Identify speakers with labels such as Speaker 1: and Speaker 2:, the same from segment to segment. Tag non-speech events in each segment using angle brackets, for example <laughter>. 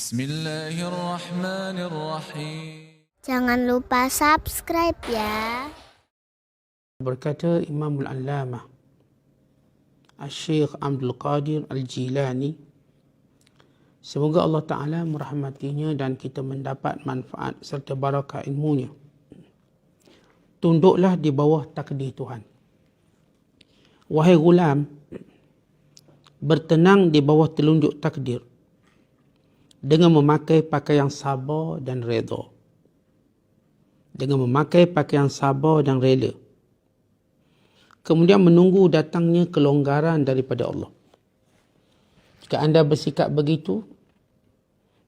Speaker 1: Bismillahirrahmanirrahim.
Speaker 2: Jangan lupa subscribe ya.
Speaker 3: Berkata Imam Al-Allamah Al-Syekh Abdul Qadir Al-Jilani Semoga Allah Ta'ala merahmatinya dan kita mendapat manfaat serta barakah ilmunya. Tunduklah di bawah takdir Tuhan. Wahai gulam, bertenang di bawah telunjuk takdir dengan memakai pakaian sabar dan redha. Dengan memakai pakaian sabar dan rela. Kemudian menunggu datangnya kelonggaran daripada Allah. Jika anda bersikap begitu,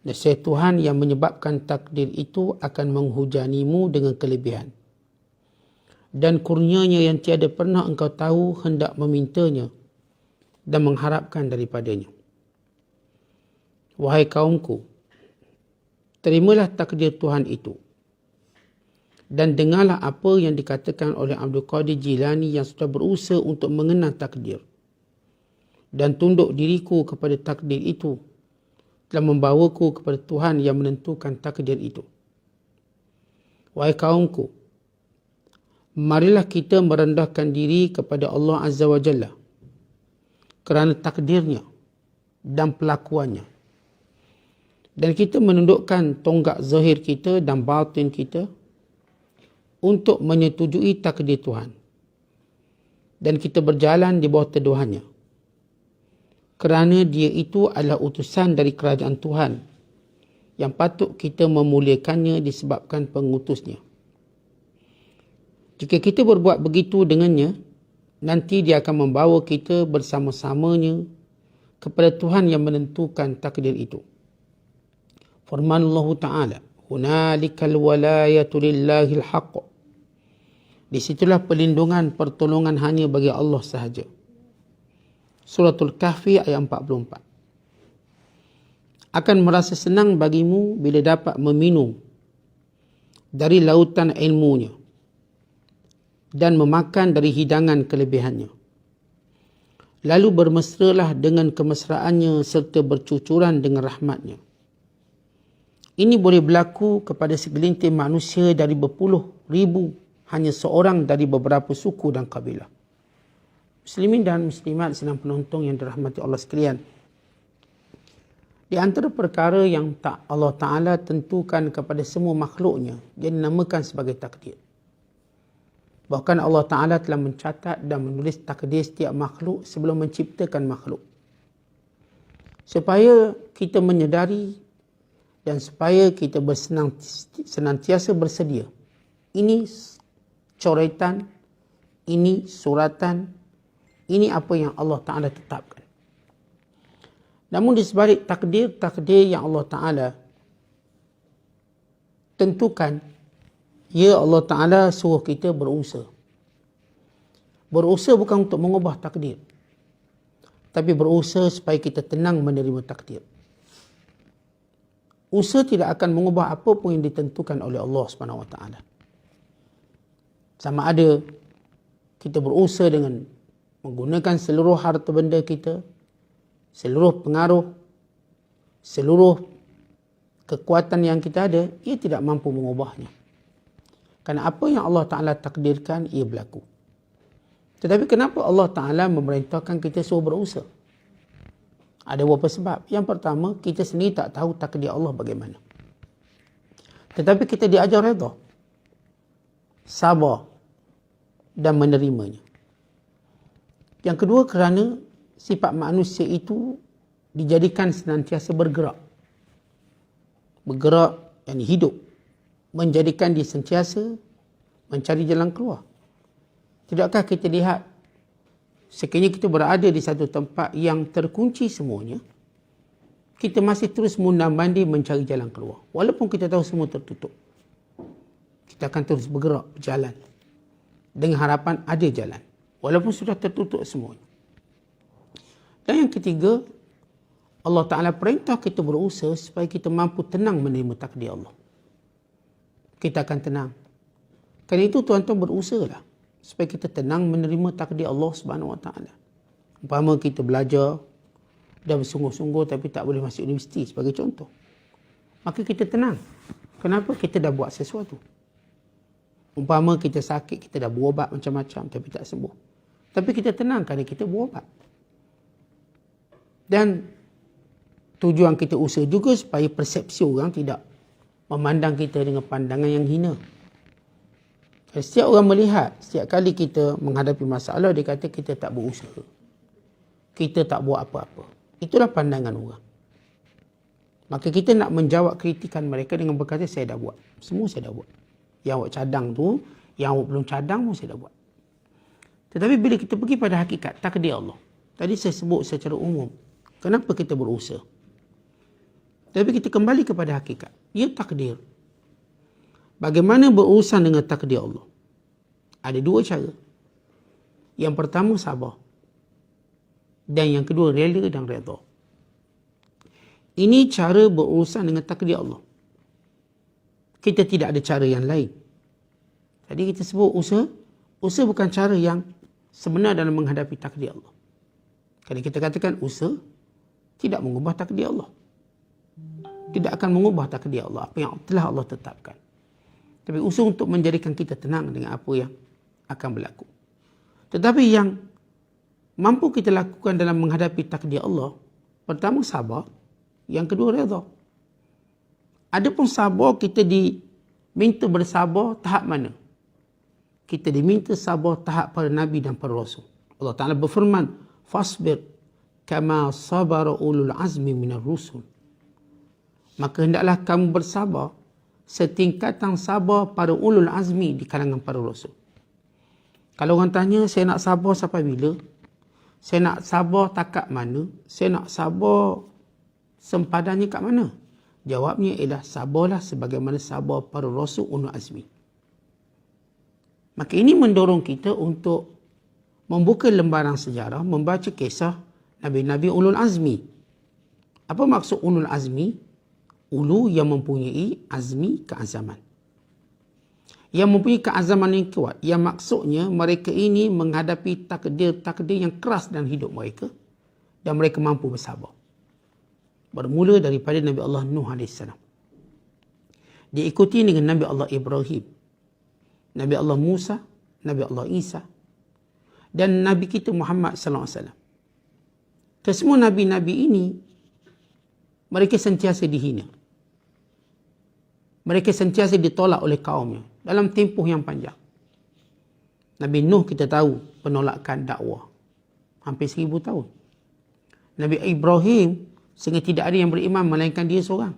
Speaker 3: nasihat Tuhan yang menyebabkan takdir itu akan menghujanimu dengan kelebihan. Dan kurnianya yang tiada pernah engkau tahu hendak memintanya dan mengharapkan daripadanya. Wahai kaumku, terimalah takdir Tuhan itu. Dan dengarlah apa yang dikatakan oleh Abdul Qadir Jilani yang sudah berusaha untuk mengenal takdir dan tunduk diriku kepada takdir itu telah membawaku kepada Tuhan yang menentukan takdir itu. Wahai kaumku, marilah kita merendahkan diri kepada Allah Azza wa Jalla kerana takdirnya dan pelakuannya. Dan kita menundukkan tonggak zahir kita dan batin kita untuk menyetujui takdir Tuhan. Dan kita berjalan di bawah teduhannya kerana dia itu adalah utusan dari kerajaan Tuhan yang patut kita memuliakannya disebabkan pengutusnya. Jika kita berbuat begitu dengannya, nanti dia akan membawa kita bersama-samanya kepada Tuhan yang menentukan takdir itu. Firman Allah Ta'ala, Hunalikal walayatu lillahil haqq. Di situlah perlindungan, pertolongan hanya bagi Allah sahaja. Suratul Kahfi ayat 44. Akan merasa senang bagimu bila dapat meminum dari lautan ilmunya dan memakan dari hidangan kelebihannya. Lalu bermesralah dengan kemesraannya serta bercucuran dengan rahmatnya. Ini boleh berlaku kepada segelintir manusia dari berpuluh ribu hanya seorang dari beberapa suku dan kabilah. Muslimin dan muslimat senang penonton yang dirahmati Allah sekalian. Di antara perkara yang tak Allah Ta'ala tentukan kepada semua makhluknya, dia dinamakan sebagai takdir. Bahkan Allah Ta'ala telah mencatat dan menulis takdir setiap makhluk sebelum menciptakan makhluk. Supaya kita menyedari dan supaya kita bersenang, senantiasa bersedia. Ini coretan, ini suratan, ini apa yang Allah Ta'ala tetapkan. Namun di sebalik takdir-takdir yang Allah Ta'ala tentukan, ya Allah Ta'ala suruh kita berusaha. Berusaha bukan untuk mengubah takdir. Tapi berusaha supaya kita tenang menerima takdir. Usaha tidak akan mengubah apa pun yang ditentukan oleh Allah Subhanahu Wa Taala. Sama ada kita berusaha dengan menggunakan seluruh harta benda kita, seluruh pengaruh, seluruh kekuatan yang kita ada, ia tidak mampu mengubahnya. Kerana apa yang Allah Ta'ala takdirkan, ia berlaku. Tetapi kenapa Allah Ta'ala memerintahkan kita suruh berusaha? Ada beberapa sebab. Yang pertama, kita sendiri tak tahu takdir Allah bagaimana. Tetapi kita diajar redha. Sabar. Dan menerimanya. Yang kedua kerana sifat manusia itu dijadikan senantiasa bergerak. Bergerak dan hidup. Menjadikan dia sentiasa mencari jalan keluar. Tidakkah kita lihat sekiranya kita berada di satu tempat yang terkunci semuanya, kita masih terus mundang mandi mencari jalan keluar. Walaupun kita tahu semua tertutup. Kita akan terus bergerak, berjalan. Dengan harapan ada jalan. Walaupun sudah tertutup semuanya. Dan yang ketiga, Allah Ta'ala perintah kita berusaha supaya kita mampu tenang menerima takdir Allah. Kita akan tenang. Kerana itu tuan-tuan berusaha lah. Supaya kita tenang menerima takdir Allah Subhanahu Wa Ta'ala. Umpama kita belajar dan bersungguh-sungguh tapi tak boleh masuk universiti sebagai contoh. maka kita tenang. Kenapa? Kita dah buat sesuatu. Umpama kita sakit, kita dah berubat macam-macam tapi tak sembuh. Tapi kita tenang kerana kita berubat. Dan tujuan kita usaha juga supaya persepsi orang tidak memandang kita dengan pandangan yang hina. Setiap orang melihat, setiap kali kita menghadapi masalah, dia kata kita tak berusaha. Kita tak buat apa-apa. Itulah pandangan orang. Maka kita nak menjawab kritikan mereka dengan berkata, saya dah buat. Semua saya dah buat. Yang awak cadang tu, yang awak belum cadang pun saya dah buat. Tetapi bila kita pergi pada hakikat, takdir Allah. Tadi saya sebut secara umum. Kenapa kita berusaha? Tapi kita kembali kepada hakikat. Ia takdir. Bagaimana berurusan dengan takdir Allah? Ada dua cara. Yang pertama sabar. Dan yang kedua rela dan redha. Ini cara berurusan dengan takdir Allah. Kita tidak ada cara yang lain. Tadi kita sebut usaha. Usaha bukan cara yang sebenar dalam menghadapi takdir Allah. Kalau kita katakan usaha, tidak mengubah takdir Allah tidak akan mengubah takdir Allah apa yang telah Allah tetapkan. Tapi usaha untuk menjadikan kita tenang dengan apa yang akan berlaku. Tetapi yang mampu kita lakukan dalam menghadapi takdir Allah, pertama sabar, yang kedua redha. Adapun sabar kita diminta bersabar tahap mana? Kita diminta sabar tahap para nabi dan para rasul. Allah Taala berfirman, "Fasbir kama sabara ulul azmi minar rusul." maka hendaklah kamu bersabar setingkatan sabar pada ulul azmi di kalangan para rasul. Kalau orang tanya, saya nak sabar sampai bila? Saya nak sabar takat mana? Saya nak sabar sempadannya kat mana? Jawabnya ialah sabarlah sebagaimana sabar para rasul ulul azmi. Maka ini mendorong kita untuk membuka lembaran sejarah, membaca kisah Nabi-Nabi ulul azmi. Apa maksud ulul azmi? Ulu yang mempunyai azmi keazaman. Yang mempunyai keazaman yang kuat. Yang maksudnya mereka ini menghadapi takdir-takdir yang keras dalam hidup mereka. Dan mereka mampu bersabar. Bermula daripada Nabi Allah Nuh AS. Diikuti dengan Nabi Allah Ibrahim. Nabi Allah Musa. Nabi Allah Isa. Dan Nabi kita Muhammad SAW. Kesemua Nabi-Nabi ini mereka sentiasa dihina mereka sentiasa ditolak oleh kaumnya dalam tempoh yang panjang. Nabi Nuh kita tahu penolakan dakwah hampir seribu tahun. Nabi Ibrahim sehingga tidak ada yang beriman melainkan dia seorang.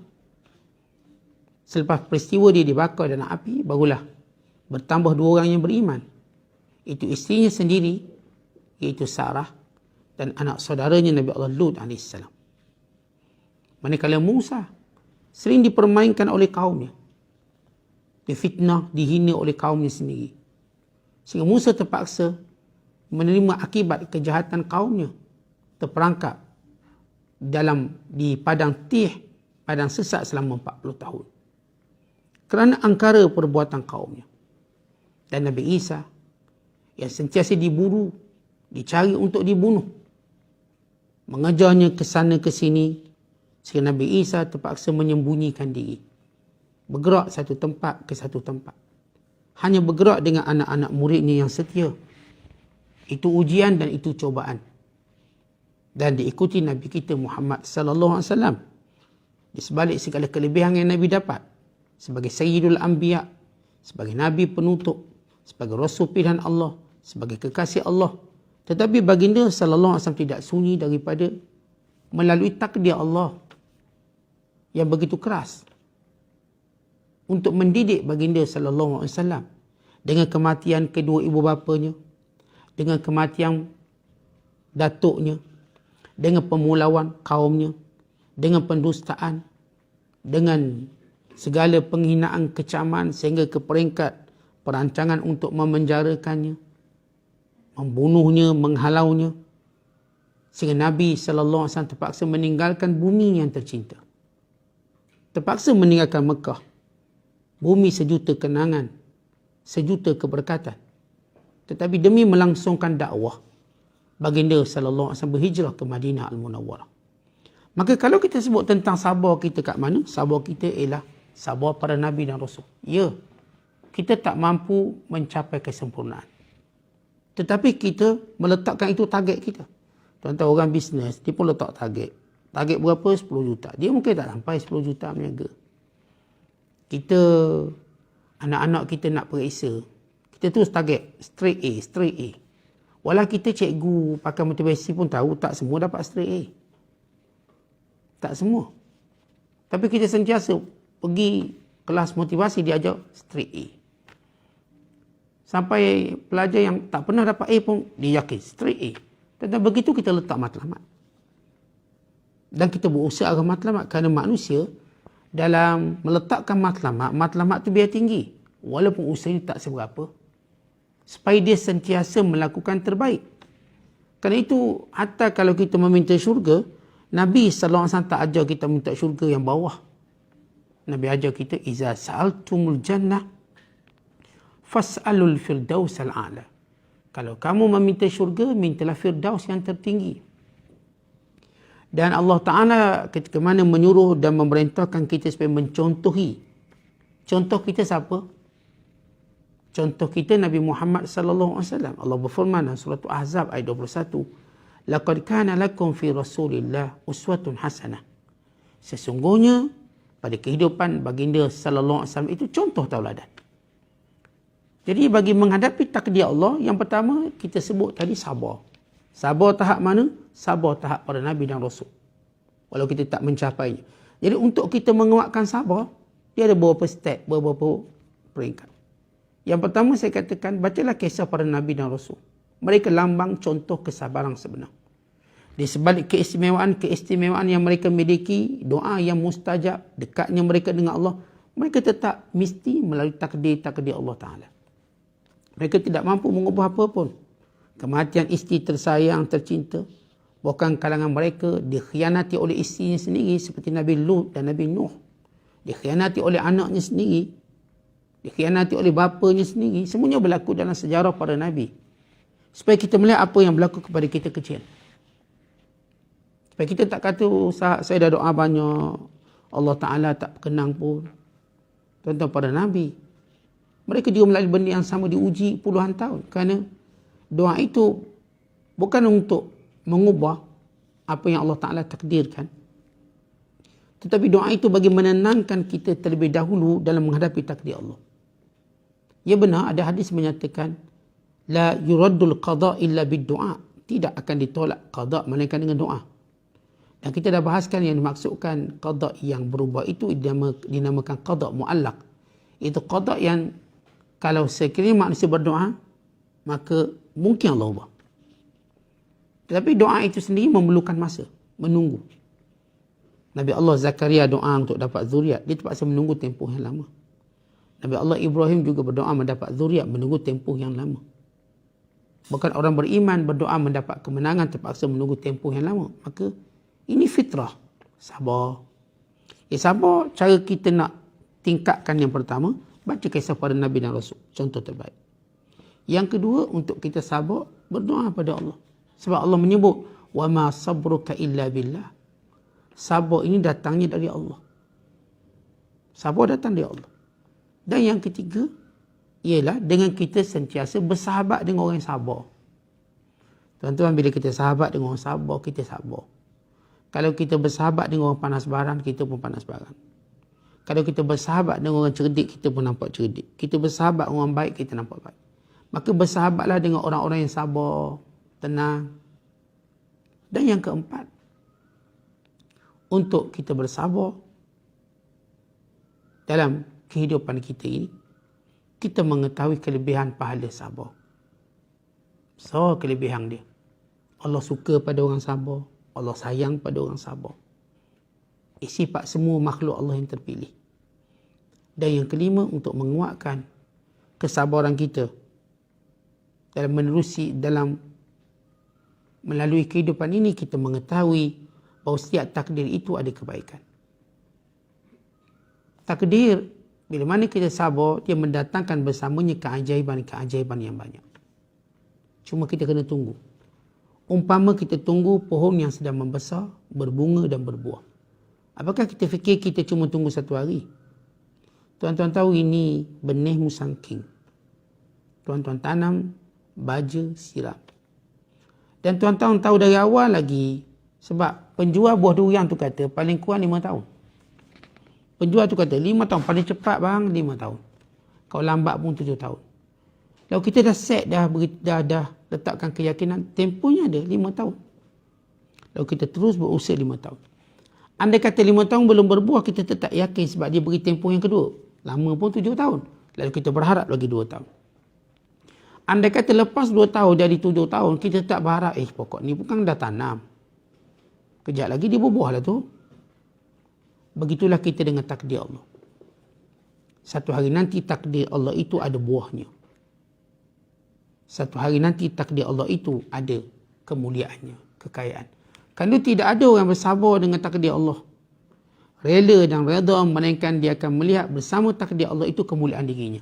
Speaker 3: Selepas peristiwa dia dibakar dalam api, barulah bertambah dua orang yang beriman. Itu isterinya sendiri, iaitu Sarah dan anak saudaranya Nabi Allah Lut AS. Manakala Musa sering dipermainkan oleh kaumnya. Difitnah, dihina oleh kaumnya sendiri. Sehingga Musa terpaksa menerima akibat kejahatan kaumnya. Terperangkap dalam di padang tih, padang sesat selama 40 tahun. Kerana angkara perbuatan kaumnya. Dan Nabi Isa yang sentiasa diburu, dicari untuk dibunuh. Mengejarnya ke sana ke sini Sehingga Nabi Isa terpaksa menyembunyikan diri. Bergerak satu tempat ke satu tempat. Hanya bergerak dengan anak-anak muridnya yang setia. Itu ujian dan itu cobaan. Dan diikuti Nabi kita Muhammad sallallahu alaihi wasallam. Di sebalik segala kelebihan yang Nabi dapat sebagai Sayyidul Anbiya, sebagai Nabi penutup, sebagai Rasul pilihan Allah, sebagai kekasih Allah. Tetapi baginda sallallahu alaihi wasallam tidak sunyi daripada melalui takdir Allah yang begitu keras. Untuk mendidik baginda sallallahu alaihi wasallam dengan kematian kedua ibu bapanya dengan kematian datuknya dengan pemulawan kaumnya dengan pendustaan dengan segala penghinaan kecaman sehingga ke peringkat perancangan untuk memenjarakannya membunuhnya menghalaunya sehingga Nabi sallallahu alaihi wasallam terpaksa meninggalkan bumi yang tercinta terpaksa meninggalkan Mekah. Bumi sejuta kenangan, sejuta keberkatan. Tetapi demi melangsungkan dakwah, baginda sallallahu alaihi wasallam berhijrah ke Madinah Al-Munawwarah. Maka kalau kita sebut tentang sabar kita kat mana? Sabar kita ialah sabar para Nabi dan Rasul. Ya, kita tak mampu mencapai kesempurnaan. Tetapi kita meletakkan itu target kita. Tuan-tuan orang bisnes, dia pun letak target. Target berapa? 10 juta. Dia mungkin tak sampai 10 juta meniaga. Kita, anak-anak kita nak periksa. Kita terus target straight A, straight A. Walau kita cikgu pakai motivasi pun tahu tak semua dapat straight A. Tak semua. Tapi kita sentiasa pergi kelas motivasi diajar straight A. Sampai pelajar yang tak pernah dapat A pun dia yakin straight A. Dan begitu kita letak matlamat. Dan kita berusaha agar matlamat kerana manusia dalam meletakkan matlamat, matlamat tu biar tinggi. Walaupun usaha ini tak seberapa. Supaya dia sentiasa melakukan terbaik. Kerana itu, hatta kalau kita meminta syurga, Nabi SAW tak ajar kita minta syurga yang bawah. Nabi ajar kita, Iza sa'altumul jannah, fas'alul firdaus al-a'la. Kalau kamu meminta syurga, mintalah firdaus yang tertinggi. Dan Allah Ta'ala ketika mana menyuruh dan memerintahkan kita supaya mencontohi. Contoh kita siapa? Contoh kita Nabi Muhammad sallallahu alaihi wasallam. Allah berfirman dalam surah Ahzab ayat 21, "Laqad kana lakum fi Rasulillah uswatun hasanah." Sesungguhnya pada kehidupan baginda sallallahu alaihi wasallam itu contoh tauladan. Jadi bagi menghadapi takdir Allah, yang pertama kita sebut tadi sabar. Sabar tahap mana? Sabar tahap para Nabi dan Rasul. Walau kita tak mencapainya. Jadi untuk kita menguatkan sabar, dia ada beberapa step, beberapa peringkat. Yang pertama saya katakan, bacalah kisah para Nabi dan Rasul. Mereka lambang contoh kesabaran sebenar. Di sebalik keistimewaan-keistimewaan yang mereka miliki, doa yang mustajab, dekatnya mereka dengan Allah, mereka tetap mesti melalui takdir-takdir Allah Ta'ala. Mereka tidak mampu mengubah apa pun. Kematian isteri tersayang, tercinta. Bukan kalangan mereka dikhianati oleh isterinya sendiri seperti Nabi Lut dan Nabi Nuh. Dikhianati oleh anaknya sendiri. Dikhianati oleh bapanya sendiri. Semuanya berlaku dalam sejarah para Nabi. Supaya kita melihat apa yang berlaku kepada kita kecil. Supaya kita tak kata, oh, saya dah doa banyak. Allah Ta'ala tak kenang pun. Tuan-tuan para Nabi. Mereka juga melalui benda yang sama diuji puluhan tahun. Kerana doa itu bukan untuk mengubah apa yang Allah Ta'ala takdirkan. Tetapi doa itu bagi menenangkan kita terlebih dahulu dalam menghadapi takdir Allah. Ya benar, ada hadis menyatakan, La yuraddul qada illa bid doa. Tidak akan ditolak qada melainkan dengan doa. Dan kita dah bahaskan yang dimaksudkan qada yang berubah itu dinamakan qada mu'allak. Itu qada yang kalau sekiranya manusia berdoa, maka mungkin Allah ubah. Tetapi doa itu sendiri memerlukan masa, menunggu. Nabi Allah Zakaria doa untuk dapat zuriat, dia terpaksa menunggu tempoh yang lama. Nabi Allah Ibrahim juga berdoa mendapat zuriat, menunggu tempoh yang lama. Bukan orang beriman berdoa mendapat kemenangan terpaksa menunggu tempoh yang lama. Maka ini fitrah. Sabar. Ya sabar cara kita nak tingkatkan yang pertama, Baca kisah para Nabi dan Rasul. Contoh terbaik. Yang kedua untuk kita sabar berdoa pada Allah. Sebab Allah menyebut wa ma sabruka illa billah. Sabar ini datangnya dari Allah. Sabar datang dari Allah. Dan yang ketiga ialah dengan kita sentiasa bersahabat dengan orang yang sabar. Tuan-tuan bila kita sahabat dengan orang sabar, kita sabar. Kalau kita bersahabat dengan orang panas baran, kita pun panas baran. Kalau kita bersahabat dengan orang cerdik, kita pun nampak cerdik. Kita bersahabat dengan orang baik, kita nampak baik. Maka bersahabatlah dengan orang-orang yang sabar, tenang. Dan yang keempat, untuk kita bersabar dalam kehidupan kita ini, kita mengetahui kelebihan pahala sabar. So, kelebihan dia. Allah suka pada orang sabar. Allah sayang pada orang sabar sifat semua makhluk Allah yang terpilih. Dan yang kelima untuk menguatkan kesabaran kita dalam menerusi dalam melalui kehidupan ini kita mengetahui bahawa setiap takdir itu ada kebaikan. Takdir bila mana kita sabar dia mendatangkan bersamanya keajaiban-keajaiban yang banyak. Cuma kita kena tunggu. Umpama kita tunggu pohon yang sedang membesar, berbunga dan berbuah. Apakah kita fikir kita cuma tunggu satu hari? Tuan-tuan tahu ini benih musangking. Tuan-tuan tanam, baja, siram. Dan tuan-tuan tahu dari awal lagi sebab penjual buah durian tu kata paling kurang lima tahun. Penjual tu kata lima tahun. Paling cepat bang lima tahun. Kalau lambat pun tujuh tahun. Kalau kita dah set dah, beri, dah, dah letakkan keyakinan, tempohnya ada lima tahun. Lalu kita terus berusaha lima tahun. Andai kata lima tahun belum berbuah, kita tetap yakin sebab dia beri tempoh yang kedua. Lama pun tujuh tahun. Lalu kita berharap lagi dua tahun. Andai kata lepas dua tahun jadi tujuh tahun, kita tak berharap, eh pokok ni bukan dah tanam. Kejap lagi dia berbuah lah tu. Begitulah kita dengan takdir Allah. Satu hari nanti takdir Allah itu ada buahnya. Satu hari nanti takdir Allah itu ada kemuliaannya, kekayaan. Kalau tidak ada orang bersabar dengan takdir Allah, rela dan reda melainkan dia akan melihat bersama takdir Allah itu kemuliaan dirinya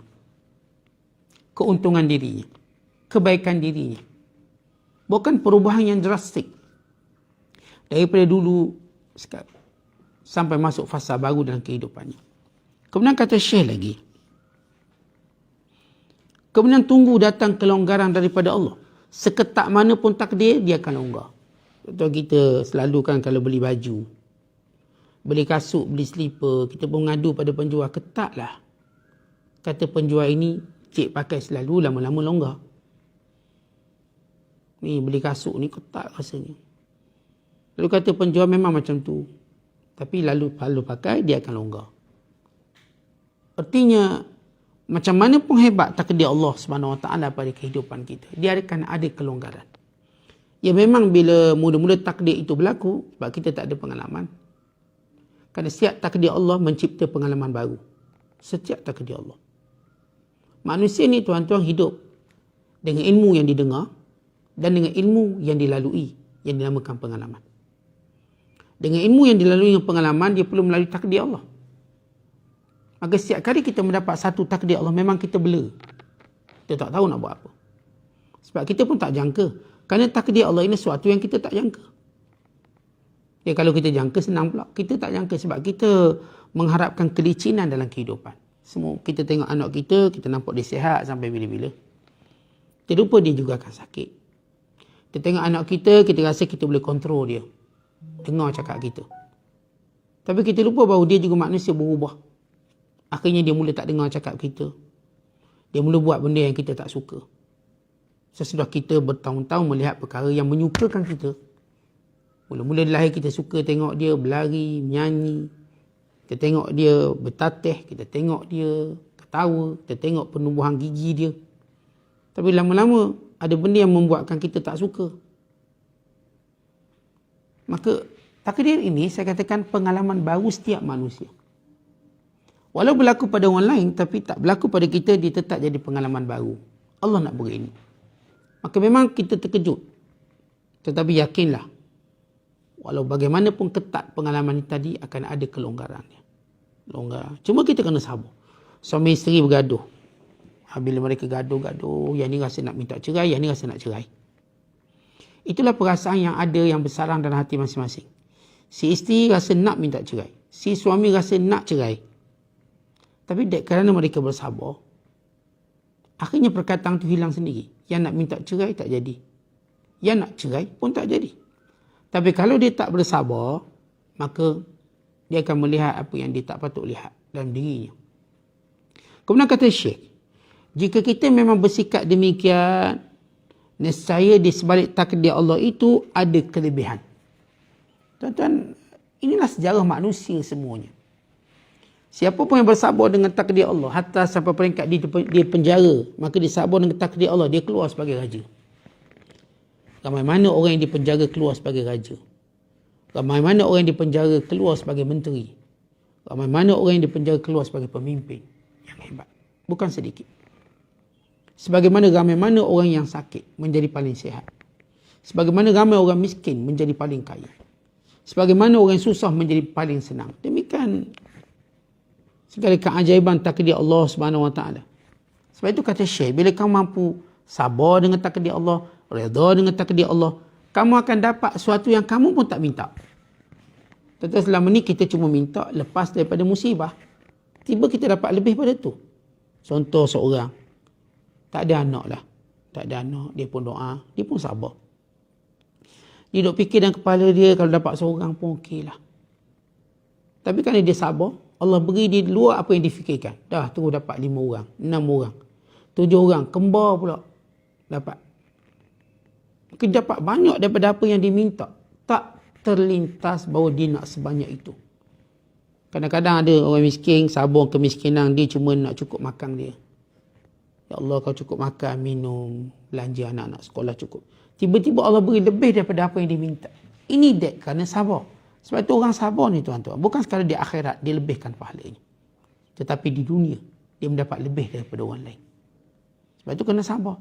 Speaker 3: keuntungan dirinya, kebaikan dirinya. Bukan perubahan yang drastik. Daripada dulu sampai masuk fasa baru dalam kehidupannya. Kemudian kata Syekh lagi. Kemudian tunggu datang kelonggaran daripada Allah. Seketak mana pun takdir, dia akan longgar. Contoh kita selalu kan kalau beli baju. Beli kasut, beli slipper. Kita pun ngadu pada penjual. Ketaklah. Kata penjual ini, cik pakai selalu lama-lama longgar. Ni beli kasut ni ketat rasanya. Lalu kata penjual memang macam tu. Tapi lalu lalu pakai dia akan longgar. Artinya macam mana pun hebat takdir Allah Subhanahu Wa Taala pada kehidupan kita, dia akan ada kelonggaran. Ya memang bila mula-mula takdir itu berlaku sebab kita tak ada pengalaman. Kerana setiap takdir Allah mencipta pengalaman baru. Setiap takdir Allah. Manusia ni tuan-tuan hidup dengan ilmu yang didengar dan dengan ilmu yang dilalui yang dinamakan pengalaman. Dengan ilmu yang dilalui dengan pengalaman dia perlu melalui takdir Allah. Maka setiap kali kita mendapat satu takdir Allah memang kita bela. Kita tak tahu nak buat apa. Sebab kita pun tak jangka. Kerana takdir Allah ini sesuatu yang kita tak jangka. Ya kalau kita jangka senang pula. Kita tak jangka sebab kita mengharapkan kelicinan dalam kehidupan. Semua kita tengok anak kita, kita nampak dia sihat sampai bila-bila. Kita lupa dia juga akan sakit. Kita tengok anak kita, kita rasa kita boleh kontrol dia. Dengar cakap kita. Tapi kita lupa bahawa dia juga manusia berubah. Akhirnya dia mula tak dengar cakap kita. Dia mula buat benda yang kita tak suka. Sesudah kita bertahun-tahun melihat perkara yang menyukakan kita. Mula-mula lahir kita suka tengok dia berlari, menyanyi, kita tengok dia bertatih, kita tengok dia ketawa, kita tengok penumbuhan gigi dia. Tapi lama-lama ada benda yang membuatkan kita tak suka. Maka takdir ini saya katakan pengalaman baru setiap manusia. Walau berlaku pada orang lain tapi tak berlaku pada kita dia tetap jadi pengalaman baru. Allah nak beri ini. Maka memang kita terkejut. Tetapi yakinlah walau bagaimanapun ketat pengalaman ini tadi akan ada kelonggarannya longgar. Cuma kita kena sabar. Suami isteri bergaduh. Ha, bila mereka gaduh-gaduh, yang ni rasa nak minta cerai, yang ni rasa nak cerai. Itulah perasaan yang ada yang bersarang dalam hati masing-masing. Si isteri rasa nak minta cerai. Si suami rasa nak cerai. Tapi dek kerana mereka bersabar, akhirnya perkataan tu hilang sendiri. Yang nak minta cerai tak jadi. Yang nak cerai pun tak jadi. Tapi kalau dia tak bersabar, maka dia akan melihat apa yang dia tak patut lihat dalam dirinya. Kemudian kata Syekh, jika kita memang bersikap demikian, nescaya di sebalik takdir Allah itu ada kelebihan. Tuan-tuan, inilah sejarah manusia semuanya. Siapa pun yang bersabar dengan takdir Allah, hatta sampai peringkat di penjara, maka dia sabar dengan takdir Allah, dia keluar sebagai raja. Ramai mana orang yang dipenjara keluar sebagai raja. Ramai mana orang yang dipenjara keluar sebagai menteri. Ramai mana orang yang dipenjara keluar sebagai pemimpin yang hebat. Bukan sedikit. Sebagaimana ramai mana orang yang sakit menjadi paling sihat. Sebagaimana ramai orang miskin menjadi paling kaya. Sebagaimana orang susah menjadi paling senang. Demikian segala keajaiban takdir Allah Subhanahu Wa Taala. Sebab itu kata Syekh, bila kau mampu sabar dengan takdir Allah, redha dengan takdir Allah, kamu akan dapat sesuatu yang kamu pun tak minta. Tetapi selama ni kita cuma minta lepas daripada musibah. Tiba kita dapat lebih pada tu. Contoh seorang. Tak ada anak lah. Tak ada anak. Dia pun doa. Dia pun sabar. Dia duduk fikir dalam kepala dia kalau dapat seorang pun okey lah. Tapi kerana dia sabar. Allah beri dia luar apa yang difikirkan. Dah terus dapat lima orang. Enam orang. Tujuh orang. Kembar pula. Dapat. Mungkin dapat banyak daripada apa yang diminta. Tak terlintas bahawa dia nak sebanyak itu. Kadang-kadang ada orang miskin, sabung kemiskinan, dia cuma nak cukup makan dia. Ya Allah kau cukup makan, minum, belanja anak-anak sekolah cukup. Tiba-tiba Allah beri lebih daripada apa yang dia minta. Ini dek kerana sabar. Sebab itu orang sabar ni tuan-tuan. Bukan sekadar di akhirat dia lebihkan pahalanya. Tetapi di dunia dia mendapat lebih daripada orang lain. Sebab itu kena sabar.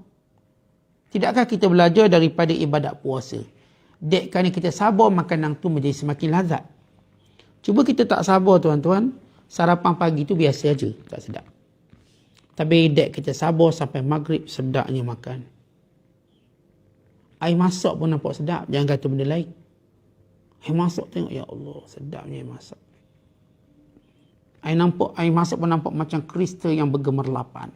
Speaker 3: Tidakkah kita belajar daripada ibadat puasa? Dek kerana kita sabar makanan tu menjadi semakin lazat. Cuba kita tak sabar tuan-tuan. Sarapan pagi tu biasa aja, tak sedap. Tapi dek kita sabar sampai maghrib sedapnya makan. Air masak pun nampak sedap. Jangan kata benda lain. Air masak tengok, ya Allah, sedapnya air masak. Air, nampak, air masak pun nampak macam kristal yang bergemerlapan.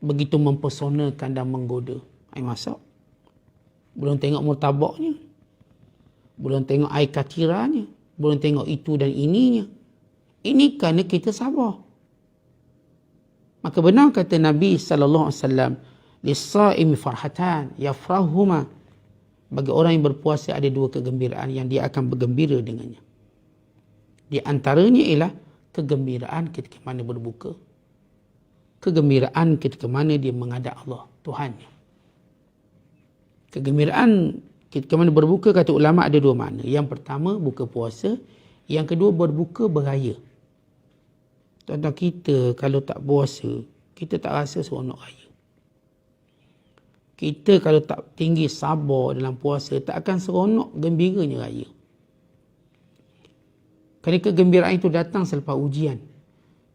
Speaker 3: Begitu mempersonakan dan menggoda. Air masak. Belum tengok murtabaknya. Belum tengok air katiranya. Belum tengok itu dan ininya. Ini kerana kita sabar. Maka benar kata Nabi sallallahu alaihi wasallam, "Lis-sa'imi farhatan yafrahuma." Bagi orang yang berpuasa ada dua kegembiraan yang dia akan bergembira dengannya. Di antaranya ialah kegembiraan ketika mana berbuka. Kegembiraan ketika mana dia menghadap Allah, Tuhannya. Kegembiraan ketika mana berbuka kata ulama ada dua makna. Yang pertama buka puasa, yang kedua berbuka beraya. Tuan-tuan kita kalau tak puasa, kita tak rasa seronok raya. Kita kalau tak tinggi sabar dalam puasa, tak akan seronok gembiranya raya. Kerana kegembiraan itu datang selepas ujian.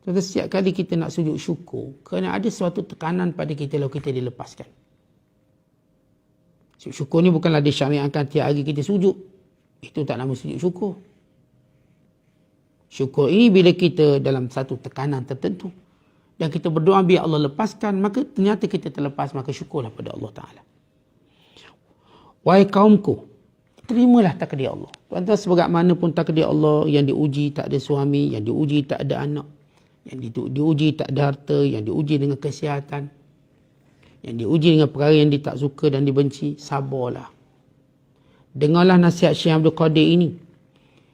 Speaker 3: Tuan-tuan setiap kali kita nak sujud syukur, kerana ada suatu tekanan pada kita kalau kita dilepaskan. Sujud syukur ni bukanlah disyariatkan tiap hari kita sujud. Itu tak nama sujud syukur. Syukur ini bila kita dalam satu tekanan tertentu. Dan kita berdoa biar Allah lepaskan. Maka ternyata kita terlepas. Maka syukurlah pada Allah Ta'ala. Wahai kaumku. Terimalah takdir Allah. Tuan-tuan sebagaimana pun takdir Allah. Yang diuji tak ada suami. Yang diuji tak ada anak. Yang diuji tak ada harta. Yang diuji dengan kesihatan yang diuji dengan perkara yang dia tak suka dan dibenci, sabarlah. Dengarlah nasihat Syekh Abdul Qadir ini.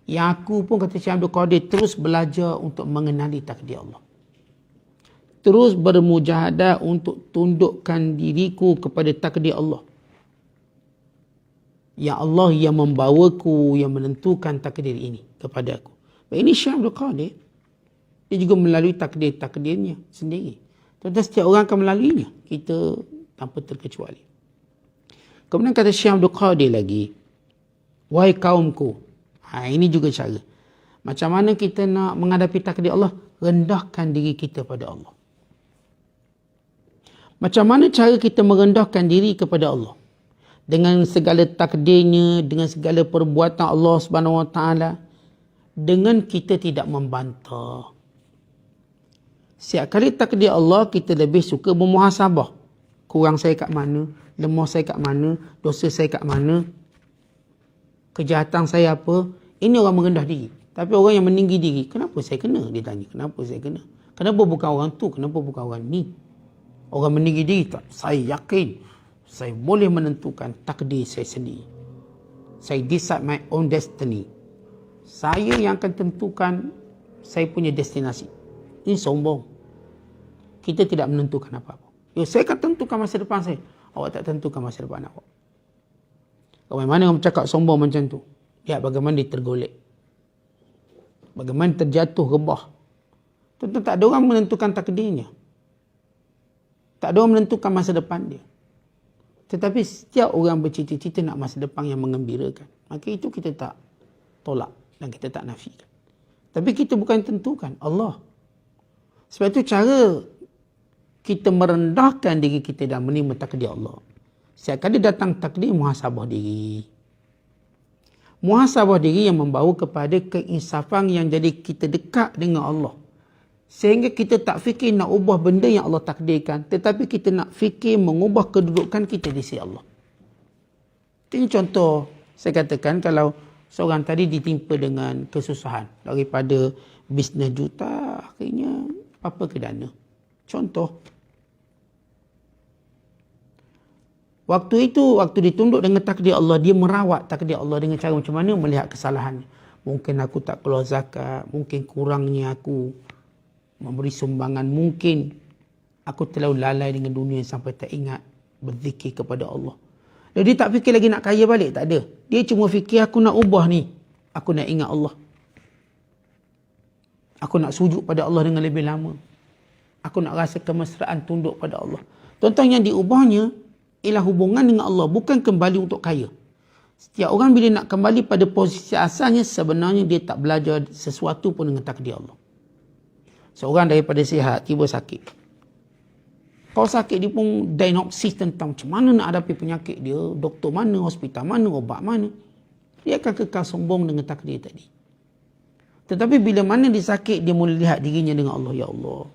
Speaker 3: Yang aku pun kata Syekh Abdul Qadir terus belajar untuk mengenali takdir Allah. Terus bermujahadah untuk tundukkan diriku kepada takdir Allah. Ya Allah yang membawaku, yang menentukan takdir ini kepada aku. Ini Syekh Abdul Qadir. Dia juga melalui takdir-takdirnya sendiri. Tuan-tuan setiap orang akan melaluinya. Kita tanpa terkecuali. Kemudian kata Syekh Abdul Qadir lagi. Wahai kaumku. Ha, ini juga cara. Macam mana kita nak menghadapi takdir Allah? Rendahkan diri kita pada Allah. Macam mana cara kita merendahkan diri kepada Allah? Dengan segala takdirnya, dengan segala perbuatan Allah Subhanahu Wa Taala, dengan kita tidak membantah. Setiap kali takdir Allah, kita lebih suka bermuhasabah. Kurang saya kat mana, lemah saya kat mana, dosa saya kat mana, kejahatan saya apa. Ini orang merendah diri. Tapi orang yang meninggi diri, kenapa saya kena? Dia tanya, kenapa saya kena? Kenapa bukan orang tu? Kenapa bukan orang ni? Orang meninggi diri tak? Saya yakin saya boleh menentukan takdir saya sendiri. Saya decide my own destiny. Saya yang akan tentukan saya punya destinasi. Ini sombong kita tidak menentukan apa-apa. Ya, saya akan tentukan masa depan saya. Awak tak tentukan masa depan awak. Bagaimana orang bercakap sombong macam tu? Ya, bagaimana dia tergolek? Bagaimana terjatuh rebah? Tentu tak ada orang menentukan takdirnya. Tak ada orang menentukan masa depan dia. Tetapi setiap orang bercita-cita nak masa depan yang mengembirakan. Maka itu kita tak tolak dan kita tak nafikan. Tapi kita bukan tentukan. Allah. Sebab itu cara kita merendahkan diri kita dan menerima takdir Allah. Setiap kali datang takdir, muhasabah diri. Muhasabah diri yang membawa kepada keinsafan yang jadi kita dekat dengan Allah. Sehingga kita tak fikir nak ubah benda yang Allah takdirkan. Tetapi kita nak fikir mengubah kedudukan kita di sisi Allah. Ini contoh saya katakan kalau seorang tadi ditimpa dengan kesusahan daripada bisnes juta akhirnya apa ke dana. Contoh Waktu itu, waktu ditunduk dengan takdir Allah, dia merawat takdir Allah dengan cara macam mana melihat kesalahan. Mungkin aku tak keluar zakat, mungkin kurangnya aku memberi sumbangan, mungkin aku terlalu lalai dengan dunia sampai tak ingat berzikir kepada Allah. Dan dia tak fikir lagi nak kaya balik, tak ada. Dia cuma fikir aku nak ubah ni. Aku nak ingat Allah. Aku nak sujud pada Allah dengan lebih lama. Aku nak rasa kemesraan tunduk pada Allah. Tuan-tuan yang diubahnya, ialah hubungan dengan Allah bukan kembali untuk kaya. Setiap orang bila nak kembali pada posisi asalnya sebenarnya dia tak belajar sesuatu pun dengan takdir Allah. Seorang daripada sihat tiba sakit. Kalau sakit dia pun diagnosis tentang macam mana nak hadapi penyakit dia, doktor mana, hospital mana, obat mana. Dia akan kekal sombong dengan takdir tadi. Tetapi bila mana dia sakit, dia mula lihat dirinya dengan Allah. Ya Allah,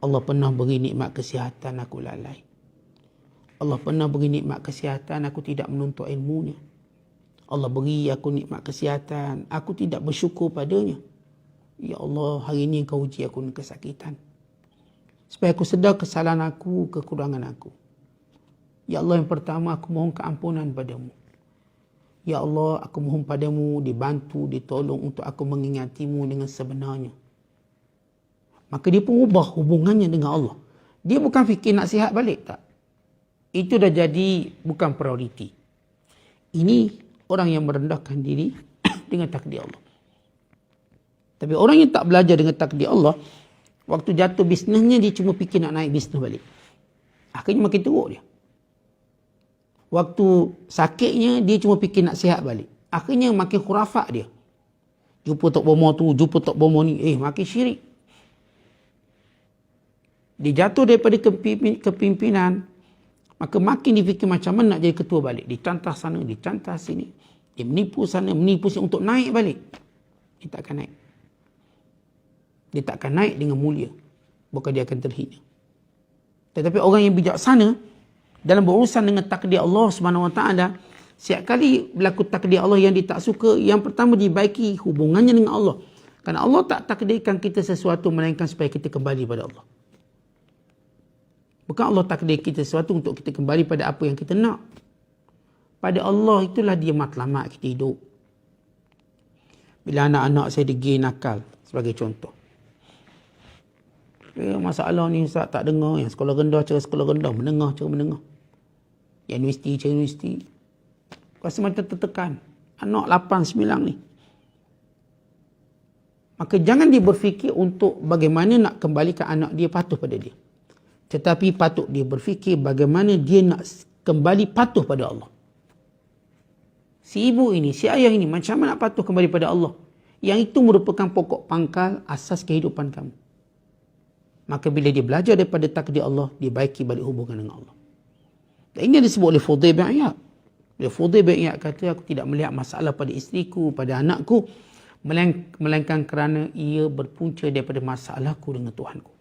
Speaker 3: Allah pernah beri nikmat kesihatan aku lalai. Allah pernah beri nikmat kesihatan, aku tidak menuntut ilmunya. Allah beri aku nikmat kesihatan, aku tidak bersyukur padanya. Ya Allah, hari ini kau uji aku dengan kesakitan. Supaya aku sedar kesalahan aku, kekurangan aku. Ya Allah, yang pertama aku mohon keampunan padamu. Ya Allah, aku mohon padamu dibantu, ditolong untuk aku mengingatimu dengan sebenarnya. Maka dia pun ubah hubungannya dengan Allah. Dia bukan fikir nak sihat balik, tak itu dah jadi bukan prioriti. Ini orang yang merendahkan diri <coughs> dengan takdir Allah. Tapi orang yang tak belajar dengan takdir Allah, waktu jatuh bisnesnya dia cuma fikir nak naik bisnes balik. Akhirnya makin teruk dia. Waktu sakitnya dia cuma fikir nak sihat balik. Akhirnya makin khurafat dia. Jumpa Tok Bomo tu, jumpa Tok Bomo ni, eh makin syirik. Dia jatuh daripada kepimpinan, Maka makin difikir macam mana nak jadi ketua balik. Dicantah sana, dicantah sini. Dia menipu sana, menipu sini untuk naik balik. Dia tak akan naik. Dia tak akan naik dengan mulia. Bukan dia akan terhina. Tetapi orang yang bijaksana dalam berurusan dengan takdir Allah Subhanahu Wa Taala, setiap kali berlaku takdir Allah yang dia tak suka, yang pertama dibaiki hubungannya dengan Allah. Karena Allah tak takdirkan kita sesuatu melainkan supaya kita kembali pada Allah. Bukan Allah takdir kita sesuatu untuk kita kembali pada apa yang kita nak. Pada Allah itulah dia matlamat kita hidup. Bila anak-anak saya degil nakal sebagai contoh. Ya, masalah ni Ustaz tak dengar. Yang sekolah rendah cara sekolah rendah. Menengah cara menengah. Yang universiti cara universiti. Rasa macam tertekan. Anak 8, 9 ni. Maka jangan dia berfikir untuk bagaimana nak kembalikan anak dia patuh pada dia. Tetapi patut dia berfikir bagaimana dia nak kembali patuh pada Allah. Si ibu ini, si ayah ini macam mana nak patuh kembali pada Allah? Yang itu merupakan pokok pangkal asas kehidupan kamu. Maka bila dia belajar daripada takdir Allah, dia baiki balik hubungan dengan Allah. Dan ini disebut oleh Fuday bin Iyad. Bila Fuday bin Iyad kata, aku tidak melihat masalah pada isteriku, pada anakku, melainkan kerana ia berpunca daripada masalahku dengan Tuhanku.